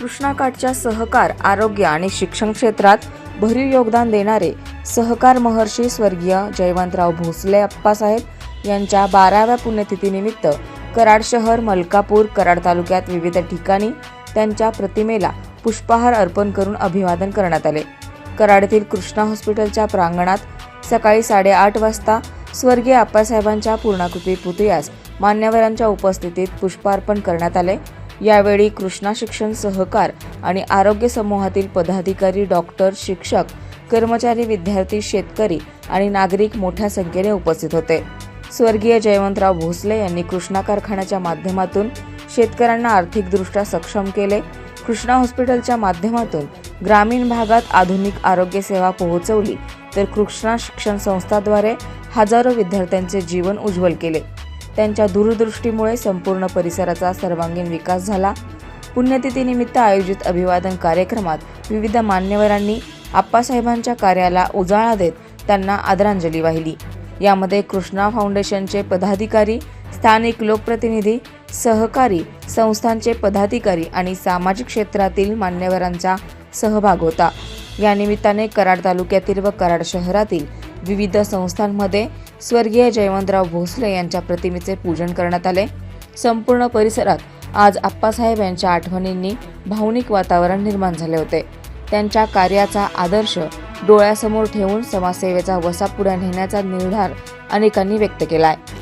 कृष्णाकाठच्या सहकार आरोग्य आणि शिक्षण क्षेत्रात भरीव योगदान देणारे सहकार महर्षी स्वर्गीय जयवंतराव भोसले अप्पासाहेब यांच्या बाराव्या पुण्यतिथीनिमित्त कराड शहर मलकापूर कराड तालुक्यात विविध ठिकाणी त्यांच्या प्रतिमेला पुष्पहार अर्पण करून अभिवादन करण्यात आले. कराडतील कृष्णा हॉस्पिटलच्या प्रांगणात सकाळी साडेआठ वाजता स्वर्गीय आप्पासाहेबांच्या पूर्णाकृती पुतळ्यास मान्यवरांच्या उपस्थितीत पुष्पार्पण करण्यात आले. यावेळी कृष्णा शिक्षण सहकार आणि आरोग्य समूहातील पदाधिकारी डॉक्टर शिक्षक कर्मचारी विद्यार्थी शेतकरी आणि नागरिक मोठ्या संख्येने उपस्थित होते. स्वर्गीय जयवंतराव भोसले यांनी कृष्णा कारखान्याच्या माध्यमातून शेतकऱ्यांना आर्थिकदृष्ट्या सक्षम केले. कृष्णा हॉस्पिटलच्या माध्यमातून ग्रामीण भागात आधुनिक आरोग्य सेवा पोहोचवली तर कृष्णा शिक्षण संस्थाद्वारे हजारो विद्यार्थ्यांचे जीवन उज्ज्वल केले. त्यांच्या दूरदृष्टीमुळे संपूर्ण परिसराचा सर्वांगीण विकास झाला. पुण्यतिथीनिमित्त आयोजित अभिवादन कार्यक्रमात विविध मान्यवरांनी आप्पासाहेबांच्या कार्याला उजाळा देत त्यांना आदरांजली वाहिली. यामध्ये कृष्णा फाउंडेशनचे पदाधिकारी स्थानिक लोकप्रतिनिधी सहकारी संस्थांचे पदाधिकारी आणि सामाजिक क्षेत्रातील मान्यवरांचा सहभाग होता. या निमित्ताने कराड तालुक्यातील व कराड शहरातील विविध संस्थांमध्ये स्वर्गीय जयवंतराव भोसले यांच्या प्रतिमेचे पूजन करण्यात आले. संपूर्ण परिसरात आज आप्पासाहेब यांच्या आठवणींनी भावनिक वातावरण निर्माण झाले होते. त्यांच्या कार्याचा आदर्श डोळ्यासमोर ठेवून समाजसेवेचा वसा पुढे नेण्याचा निर्धार अनेकांनी व्यक्त केला आहे